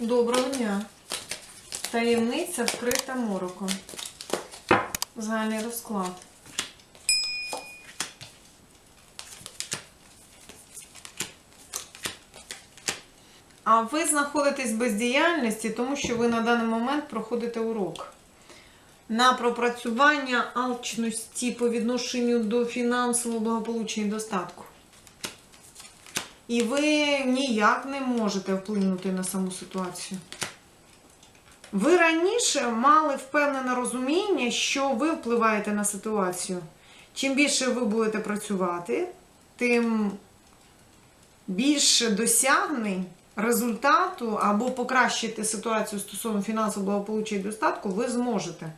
Доброго дня. Таємниця вкрита мороком. Загальний розклад. А ви знаходитесь в бездіяльності, тому що ви на даний момент проходите урок. На пропрацювання алчності по відношенню до фінансового благополуччя і достатку. І ви ніяк не можете вплинути на саму ситуацію. Ви раніше мали впевнене розуміння, що ви впливаєте на ситуацію. Чим більше ви будете працювати, тим більше досягнень результату або покращити ситуацію стосовно фінансового благополуччя і достатку ви зможете.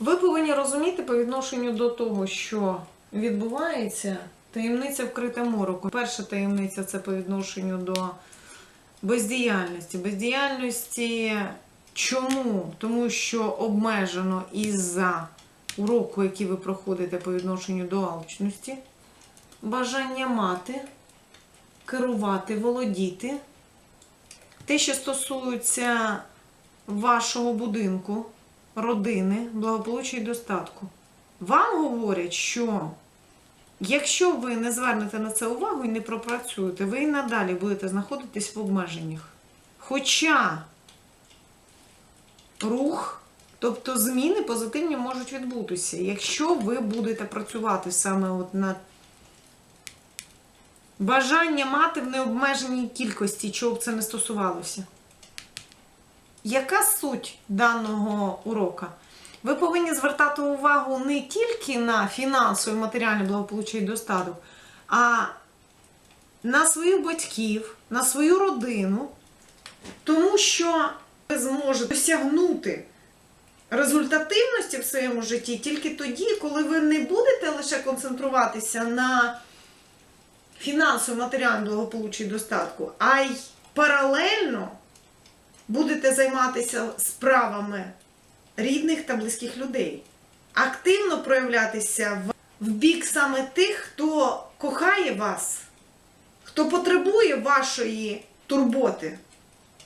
Ви повинні розуміти по відношенню до того, що відбувається, таємниця вкрита мороком. Перша таємниця це по відношенню до бездіяльності. Бездіяльності чому? Тому що обмежено із-за уроку, який ви проходите по відношенню до алчності, бажання мати, керувати, володіти. Те, що стосується вашого будинку, родини, благополуччя і достатку. Вам говорять, що якщо ви не звернете на це увагу і не пропрацюєте, ви і надалі будете знаходитись в обмеженнях. Хоча рух, тобто зміни позитивні можуть відбутися, якщо ви будете працювати саме от над бажання мати в необмеженій кількості, чого б це не стосувалося. Яка суть даного урока? Ви повинні звертати увагу не тільки на фінансове, матеріальне благополуччя і достаток, а на своїх батьків, на свою родину, тому що ви зможете досягнути результативності в своєму житті тільки тоді, коли ви не будете лише концентруватися на фінансовому, матеріальному благополуччі і достатку, а й паралельно будете займатися справами рідних та близьких людей. Активно проявлятися в, бік саме тих, хто кохає вас, хто потребує вашої турботи.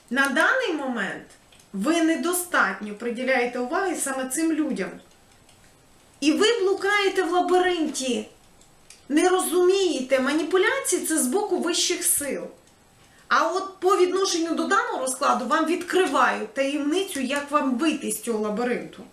На даний момент ви недостатньо приділяєте уваги саме цим людям. І ви блукаєте в лабіринті, не розумієте, маніпуляції це з боку вищих сил. А от по відношенню до даного розкладу вам відкривають таємницю, як вам вийти з цього лабіринту.